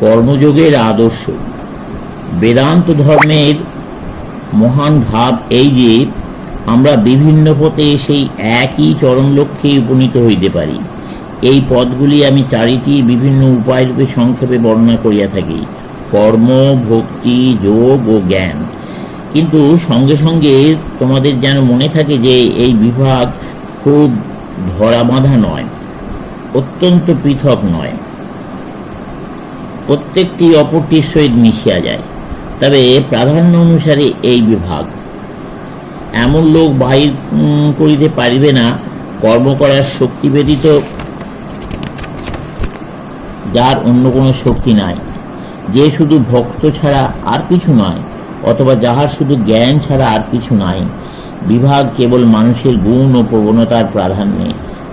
কর্মযোগের আদর্শ। বেদান্ত ধর্মের মহান ভাব এই যে, আমরা বিভিন্ন পথে সেই একই চরম লক্ষ্যে উপনীত হইতে পারি। এই পথগুলি আমি চারিটি বিভিন্ন উপায়রূপে সংক্ষেপে বর্ণনা করিয়া থাকি। কর্ম, ভক্তি, যোগ ও জ্ঞান। কিন্তু সঙ্গে সঙ্গে তোমাদের যেন মনে থাকে যে, এই বিভাগ খুব ধরা বাঁধা নয়, অত্যন্ত পৃথক নয়। প্রত্যেকটি অপরটির সহিত মিশিয়া যায়। তবে প্রাধান্য অনুসারে এই বিভাগ। এমন লোক বাহির করিতে পারিবে না। কর্ম করার শক্তি ব্যতীত যার অন্য কোনো শক্তি নাই। যে শুধু ভক্ত ছাড়া আর কিছু নয়, অথবা যাহার শুধু জ্ঞান ছাড়া আর কিছু নাই। বিভাগ কেবল মানুষের গুণ ও প্রবণতার প্রাধান্যে।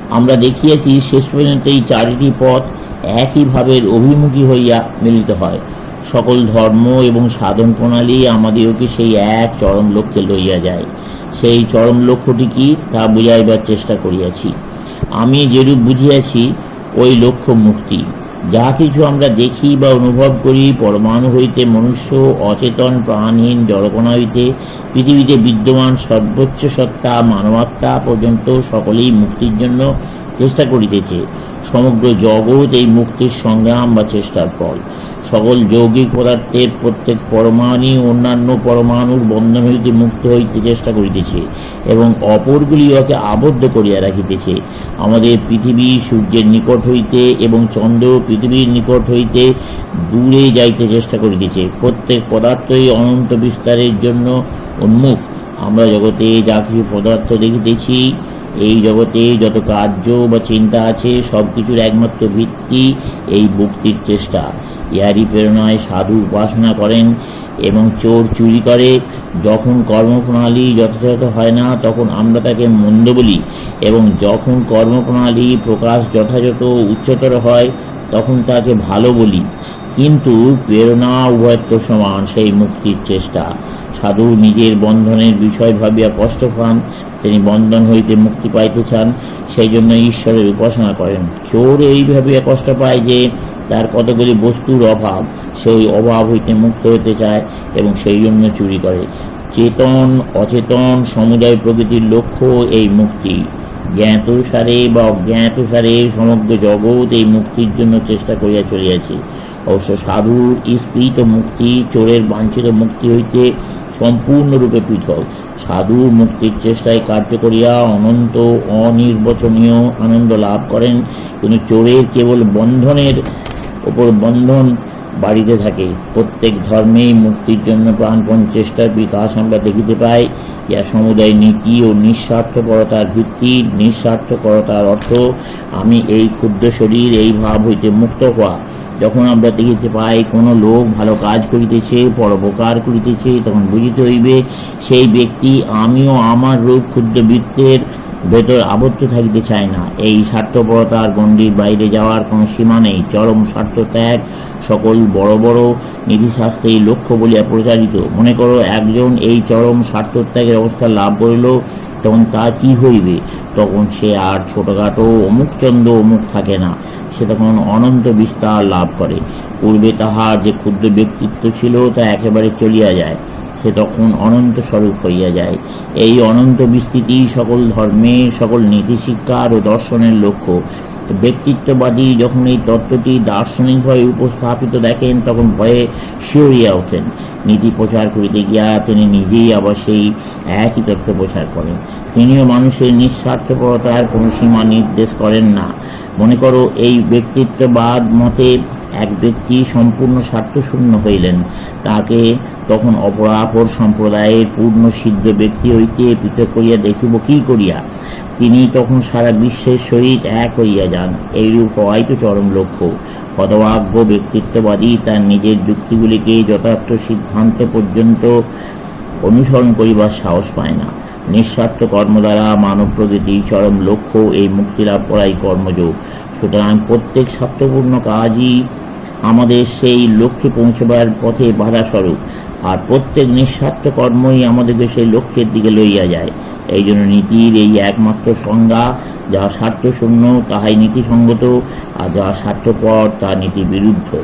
আমরা দেখিয়েছি শেষ পর্যন্ত এই চারিটি পথ একই ভাবের অভিমুখী হইয়া মিলিত হয়। সকল ধর্ম এবং সাধন প্রণালী আমাদেরকে সেই এক চরম লক্ষ্যে লইয়া যায়। সেই চরম লক্ষ্যটি কি, তা বুঝাইবার চেষ্টা করিয়াছি। আমি যেরূপ বুঝিয়াছি, ওই লক্ষ্য মুক্তি। যা কিছু আমরা দেখি বা অনুভব করি, পরমাণু হইতে মনুষ্য, অচেতন, প্রাণহীন জড়কণা হইতে পৃথিবীতে বিদ্যমান সর্বোচ্চ সত্তা, মানবাত্মা পর্যন্ত সকলেই মুক্তির জন্য চেষ্টা করিতেছে। সমগ্র জগৎ এই মুক্তির সংগ্রাম বা চেষ্টার ফল। সকল যৌগিক পদার্থের প্রত্যেক পরমাণু অন্যান্য পরমাণুর বন্ধন হইতে মুক্ত হইতে চেষ্টা করিতেছে এবং অপরগুলি উহাকে আবদ্ধ করিয়া রাখিতেছে। আমাদের পৃথিবী সূর্যের নিকট হইতে এবং চন্দ্র পৃথিবীর নিকট হইতে দূরে যাইতে চেষ্টা করিতেছে। প্রত্যেক পদার্থই অনন্ত বিস্তারের জন্য উন্মুখ আমরা জগতে যা কিছু পদার্থ দেখিতেছি এই জগতে যত কার্য বা চিন্তা আছে, সব কিছুর একমাত্র ভিত্তি এই মুক্তির চেষ্টা। ইহারই প্রেরণায় সাধু উপাসনা করেন এবং চোর চুরি করে। যখন কর্মপ্রণালী যথাযথ হয় না, তখন আমরা তাকে মন্দ বলি এবং যখন কর্মপ্রণালী প্রকাশ যথাযথ উচ্চতর হয়, তখন তাকে ভালো বলি। কিন্তু প্রেরণা উভয়ত্ব সমান, সেই মুক্তির চেষ্টা। সাধু নিজের বন্ধনের বিষয় ভাবিয়া কষ্ট পান তিনি বন্ধন হইতে মুক্তি পাইতে চান, সেই জন্য ঈশ্বরের উপাসনা করেন। চোর এই ভাবিয়া কষ্ট পায় যে তার কতগুলি বস্তুর অভাব, সেই অভাব হইতে মুক্ত হইতে চায় এবং সেই জন্য চুরি করে। চেতন, অচেতন সমুদায় প্রকৃতির লক্ষ্য এই মুক্তি। জ্ঞাতসারে বা অজ্ঞাতসারে সমগ্র জগৎ এই মুক্তির জন্য চেষ্টা করিয়া চলিয়াছে। অবশ্য সাধুর স্পৃত মুক্তি, চোরের বাঞ্ছিত মুক্তি হইতে সম্পূর্ণরূপে পৃথক। সাধু মুক্তির চেষ্টায় কার্য করিয়া অনন্ত অনির্বচনীয় আনন্দ লাভ করেন। কিন্তু চোরের কেবল বন্ধনের ওপর বন্ধন বাড়িতে থাকে। প্রত্যেক ধর্মেই মুক্তির জন্য প্রাণপণ চেষ্টার বিকাশ আমরা দেখিতে পাই। ইয়া সমুদায় নীতি ও নিঃস্বার্থপরতার ভিত্তি, নিঃস্বার্থপরতার অর্থ, আমি এই ক্ষুদ্র শরীর, এই ভাব হইতে মুক্ত হওয়া। যখন আমরা দেখিতে পাই কোনো লোক ভালো কাজ করিতেছে পরোপকার করিতেছে, তখন বুঝিতে হইবে, সেই ব্যক্তি আমিও আমার রূপ ক্ষুদ্র বৃত্তের ভেতর আবদ্ধ থাকিতে চায় না। এই স্বার্থপরতার গণ্ডির বাইরে যাওয়ার কোনো সীমা নেই। চরম স্বার্থ ত্যাগ সকল বড় বড় নীতিশাস্ত্রেই লক্ষ্য বলিয়া প্রচারিত। মনে করো, একজন এই চরম স্বার্থত্যাগের অবস্থা লাভ করিল, তখন তা কি হইবে? তখন সে আর ছোটখাটো অমুক চন্দ্র অমুক থাকে না। সে তখন অনন্ত বিস্তার লাভ করে। পূর্বে তাহার যে ক্ষুদ্র ব্যক্তিত্ব ছিল, তা একেবারে চলিয়া যায়। সে তখন অনন্ত স্বরূপ হইয়া যায়। এই অনন্ত বিস্তৃতি সকল ধর্মের, সকল নীতি শিক্ষার ও দর্শনের লক্ষ্য। ব্যক্তিত্ববাদী যখন এই তত্ত্বটি দার্শনিকভাবে উপস্থাপিত দেখেন, তখন ভয়ে শিহরিয়া ওঠেন। নীতি প্রচার করিতে গিয়া তিনি নিজেই আবার সেই একই তত্ত্ব প্রচার করেন। তিনিও মানুষের নিঃস্বার্থপরতার কোনো সীমা নির্দেশ করেন না। মনে করো, এই ব্যক্তিত্ববাদ মতে এক ব্যক্তি সম্পূর্ণ স্বার্থশূন্য হইলেন। তাকে তখন অপরাপর সম্প্রদায়ের পূর্ণ সিদ্ধ ব্যক্তি হইতে পৃথক করিয়া দেখিব কি করিয়া। তিনি তখন সারা বিশ্বের সহিত এক হইয়া যান। এইরূপ হওয়াই তো চরম লক্ষ্য। হতভাগ্য ব্যক্তিত্ববাদী তার নিজের যুক্তিগুলিকে যথার্থ সিদ্ধান্ত পর্যন্ত অনুসরণ করিবার সাহস পায় না। নিঃস্বার্থ কর্ম দ্বারা মানব প্রকৃতি চরম লক্ষ্য এই মুক্তিলাভ করাই কর্মযোগ। সুতরাং প্রত্যেক স্বার্থপূর্ণ কাজই আমাদের সেই লক্ষ্যে পৌঁছবার পথে বাধা স্বরূপ আর প্রত্যেক নিঃস্বার্থ কর্মই আমাদেরকে সেই লক্ষ্যের দিকে লইয়া যায়। এই জন্য নীতির এই একমাত্র সংজ্ঞা যাহা স্বার্থশূন্য, তাহাই নীতিসঙ্গত, আর যাহা স্বার্থপর, তা নীতি বিরুদ্ধ।